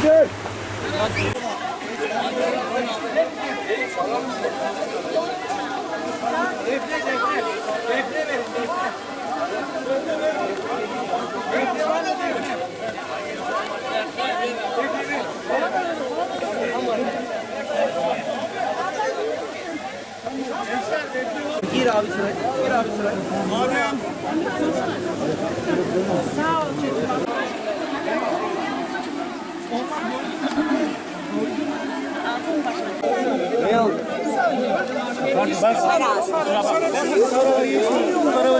Hazır. Gir abi sıraya. Gir abi sıraya. Ne Bak. Bak.